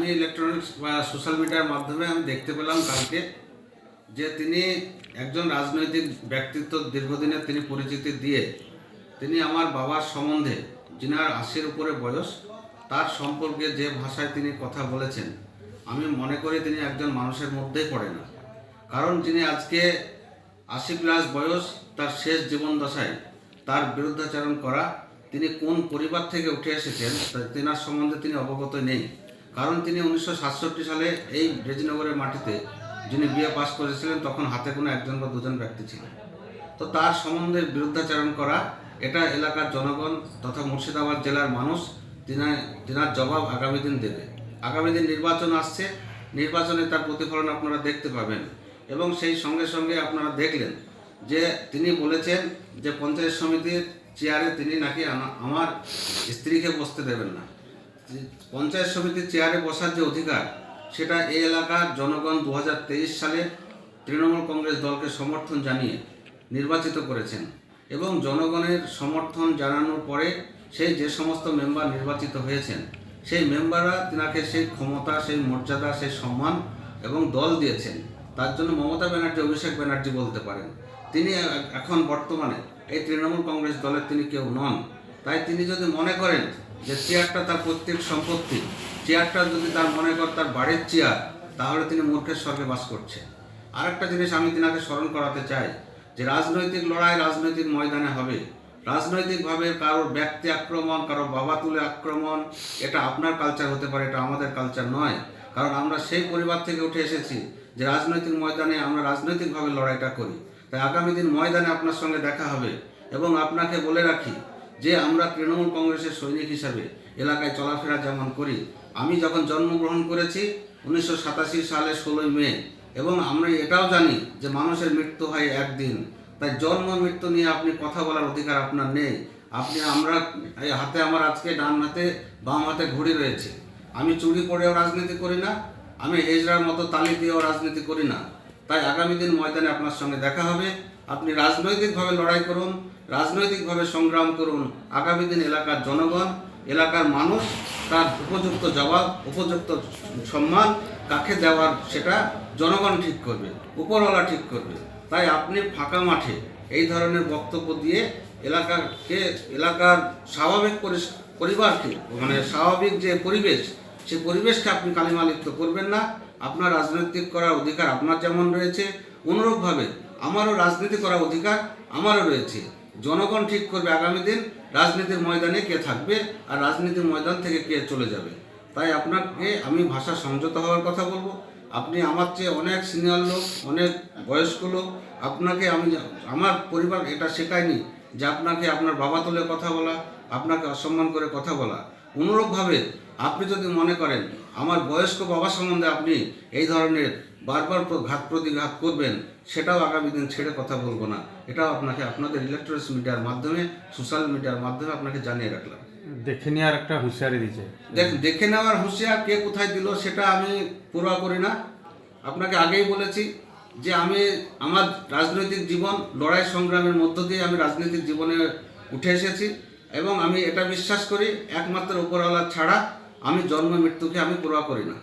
আমি ইলেকট্রনিক্স বা সোশ্যাল মিডিয়ার মাধ্যমে আমি দেখতে পেলাম কালকে যে তিনি একজন রাজনৈতিক ব্যক্তিত্ব দীর্ঘদিনের তিনি পরিচিতি দিয়ে তিনি আমার বাবার সম্বন্ধে যিনার আশির উপরে বয়স, তার সম্পর্কে যে ভাষায় তিনি কথা বলেছেন, আমি মনে করি তিনি একজন মানুষের মধ্যেই পড়ে না। কারণ যিনি আজকে আশি প্লাস বয়স, তার শেষ জীবন দশায় তার বিরুদ্ধাচরণ করা, তিনি কোন পরিবার থেকে উঠে এসেছেন তেনার সম্বন্ধে তিনি অবগত নেই। কারণ তিনি উনিশশো সাতষট্টি সালে এই রেজিনগরের মাটিতে যিনি বিয়ে পাশ করেছিলেন, তখন হাতে কোনো একজন বা দুজন ব্যক্তি ছিলেন তো তার সম্বন্ধে বিরুদ্ধাচারণ করা, এটা এলাকার জনগণ তথা মুর্শিদাবাদ জেলার মানুষ তিনা, তিনার জবাব আগামী দিন দেবে। আগামী দিন নির্বাচন আসছে, নির্বাচনে তার প্রতিফলন আপনারা দেখতে পাবেন। এবং সেই সঙ্গে সঙ্গে আপনারা দেখলেন যে তিনি বলেছেন যে পঞ্চায়েত সমিতির চেয়ারে তিনি নাকি আমার স্ত্রীকে বসতে দেবেন না। পঞ্চায়েত সমিতির চেয়ারে বসার যে অধিকার, সেটা এই এলাকার জনগণ দু হাজার তেইশ সালে তৃণমূল কংগ্রেস দলকে সমর্থন জানিয়ে নির্বাচিত করেছেন এবং জনগণের সমর্থন জানানোর পরে সেই যে সমস্ত মেম্বার নির্বাচিত হয়েছেন, সেই মেম্বাররা তিনাকে সেই ক্ষমতা, সেই মর্যাদা, সেই সম্মান এবং দল দিয়েছেন। তার জন্য মমতা ব্যানার্জি, অভিষেক ব্যানার্জি বলতে পারেন। তিনি এখন বর্তমানে এই তৃণমূল কংগ্রেস দলের তিনি কেউ নন। তাই তিনি যদি মনে করেন যে চেয়ারটা তার প্রত্যেক সম্পত্তি, চেয়ারটা যদি তার মনে কর তার বাড়ির চেয়ার, তাহলে তিনি মূর্খের স্বর্গে বাস করছেন। আরেকটা জিনিস আমি তিনাকে স্মরণ করাতে চাই, যে রাজনৈতিক লড়াই রাজনৈতিক ময়দানে হবে। রাজনৈতিকভাবে কারোর ব্যক্তি আক্রমণ, কারোর বাবা তুলে আক্রমণ, এটা আপনার কালচার হতে পারে, এটা আমাদের কালচার নয়। কারণ আমরা সেই পরিবার থেকে উঠে এসেছি যে রাজনৈতিক ময়দানে আমরা রাজনৈতিকভাবে লড়াইটা করি। তাই আগামী দিন ময়দানে আপনার সঙ্গে দেখা হবে এবং আপনাকে বলে রাখি যে আমরা তৃণমূল কংগ্রেসের সৈনিক হিসাবে এলাকায় চলাফেরা যেমন করি, আমি যখন জন্মগ্রহণ করেছি উনিশশো সাতাশি সালে ষোলোই মে, এবং আমরা এটাও জানি যে মানুষের মৃত্যু হয় একদিন। তাই জন্ম, মৃত্যু নিয়ে আপনি কথা বলার অধিকার আপনার নেই। আপনি আমরা এই হাতে আমার আজকে ডান হাতে, বাম হাতে ঘড়ি রয়েছে। আমি চুরি করেও রাজনীতি করি না, আমি হেজরার মতো তালি দিয়েও রাজনীতি করি না। তাই আগামী দিন ময়দানে আপনার সঙ্গে দেখা হবে। আপনি রাজনৈতিকভাবে লড়াই করুন, রাজনৈতিকভাবে সংগ্রাম করুন। আগামী দিন এলাকার জনগণ, এলাকার মানুষ তার উপযুক্ত জবাব, উপযুক্ত সম্মান কাকে দেওয়ার সেটা জনগণ ঠিক করবে, উপরওয়ালা ঠিক করবে। তাই আপনি ফাঁকা মাঠে এই ধরনের বক্তব্য দিয়ে এলাকাকে, এলাকার স্বাভাবিক পরিবারকে মানে স্বাভাবিক যে পরিবেশ, সে পরিবেশকে আপনি কালিমালিপ্ত করবেন না। আপনার রাজনৈতিক করার অধিকার আপনার যেমন রয়েছে, অনুরূপভাবে আমারও রাজনীতি করার অধিকার আমারও রয়েছে। জনগণ ঠিক করবে আগামী দিন, রাজনীতির ময়দানে কে থাকবে আর রাজনীতির ময়দান থেকে কে চলে যাবে। তাই আপনাকে আমি ভাষা সংযত হওয়ার কথা বলব। আপনি আমার চেয়ে অনেক সিনিয়র লোক, অনেক বয়স্ক লোক। আপনাকে আমি আমার পরিবার এটা শেখায়নি যে আপনাকে আপনার বাবা তুলে কথা বলা, আপনাকে অসম্মান করে কথা বলা। অনুরূপভাবে আপনি যদি মনে করেন, আমার বয়স্ক বাবা সম্বন্ধে আপনি এই ধরনের বারবার ঘাত প্রতিঘাত করবেন সেটাও আগামী দিন ছেড়ে কথা বলব না। এটাও আপনাকে আপনাদের ইলেকট্রনিক্স মিডিয়ার মাধ্যমে সোশ্যাল মিডিয়ার মাধ্যমে আপনাকে জানিয়ে রাখলাম। দেখে নেওয়ার একটা হুঁশিয়ারি দিচ্ছে দেখ দেখে নেওয়ার হুঁশিয়ার কে কোথায় দিল সেটা আমি পুরো করি না। আপনাকে আগেই বলেছি যে আমি আমার রাজনৈতিক জীবন লড়াই সংগ্রামের মধ্য দিয়ে আমি রাজনৈতিক জীবনে উঠে এসেছি এবং আমি এটা বিশ্বাস করি একমাত্র উপরওয়ালা ছাড়া আমি জন্ম মৃত্যুকে আমি পুরো করি না।